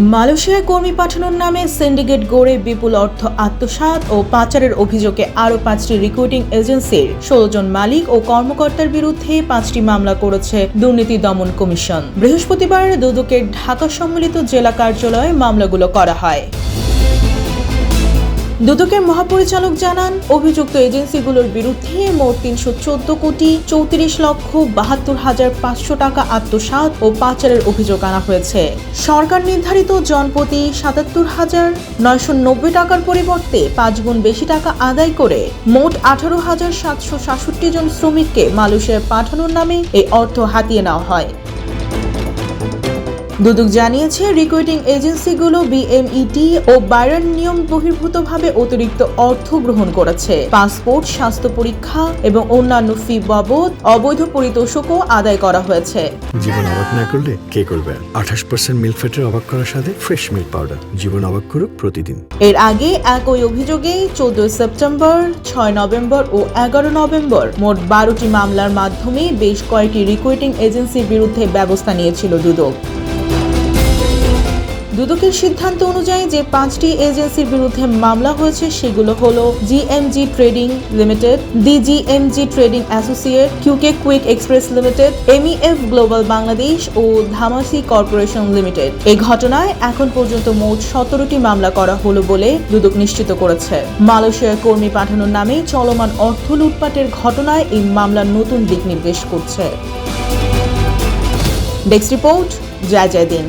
মালয়েশিয়ায় কর্মী পাঠানোর নামে সিন্ডিকেট গড়ে বিপুল অর্থ আত্মসাত ও পাচারের অভিযোগে আরও পাঁচটি রিক্রুটিং এজেন্সির ষোলো জন মালিক ও কর্মকর্তার বিরুদ্ধে পাঁচটি মামলা করেছে দুর্নীতি দমন কমিশন। বৃহস্পতিবার দুদকের ঢাকা সম্মিলিত জেলা কার্যালয়ে মামলাগুলো করা হয়। দুদকের মহাপরিচালক জানান, অভিযুক্ত এজেন্সিগুলোর বিরুদ্ধে মোট তিনশো চোদ্দ কোটি চৌত্রিশ লক্ষ বাহাত্তর হাজার পাঁচশো টাকা আত্মসাৎ ও পাচারের অভিযোগ আনা হয়েছে। সরকার নির্ধারিত জনপ্রতি সাতাত্তর হাজার নয়শো নব্বই টাকার পরিবর্তে পাঁচ গুণ বেশি টাকা আদায় করে মোট আঠারো হাজার সাতশো সাতষট্টি জন শ্রমিককে মালয়েশিয়ায় পাঠানোর নামে এই অর্থ হাতিয়ে নেওয়া হয়। দুদক জানিয়েছে রিক্রুটিং এজেন্সিগুলো বিএমইটি ও বাইরের নিয়ম বহির্ভূতভাবে অতিরিক্ত অর্থ গ্রহণ করেছে। পাসপোর্ট স্বাস্থ্য পরীক্ষা এবং অন্যান্য ফি বাবদ অবৈধ পরিতোষকও আদায় করা হয়েছে। জীবন অবাক না করলে কে করবে? আঠাশ পার্সেন্ট মিল্ক ফ্যাটের অবাক করার সাথে ফ্রেশ মিল্ক পাউডার জীবন অবাক করুক প্রতিদিন। এর আগে একই অভিযোগে চোদ্দই সেপ্টেম্বর ছয় নভেম্বর ও এগারো নভেম্বর মোট বারোটি মামলার মাধ্যমে বেশ কয়েকটি রিক্রুটিং এজেন্সির বিরুদ্ধে ব্যবস্থা নিয়েছিল দুদক। দুদকের সিদ্ধান্ত অনুযায়ী যে পাঁচটি এজেন্সির বিরুদ্ধে মামলা হয়েছে, সেগুলো হলো GMG trading limited, DGMG trading associate, QK quick express limited, MEF global Bangladesh ও ধামাসি কর্পোরেশন লিমিটেড। এই ঘটনায় এখন পর্যন্ত মোট সতেরোটি মামলা করা হলো বলে দুদক নিশ্চিত করেছে। মালয়েশিয়ার কর্মী পাঠানোর নামে চলমান অর্থ লুটপাটের ঘটনায় এই মামলার নতুন দিক নির্দেশ করছে। ডেস্ক রিপোর্ট, জয় জয় দিন।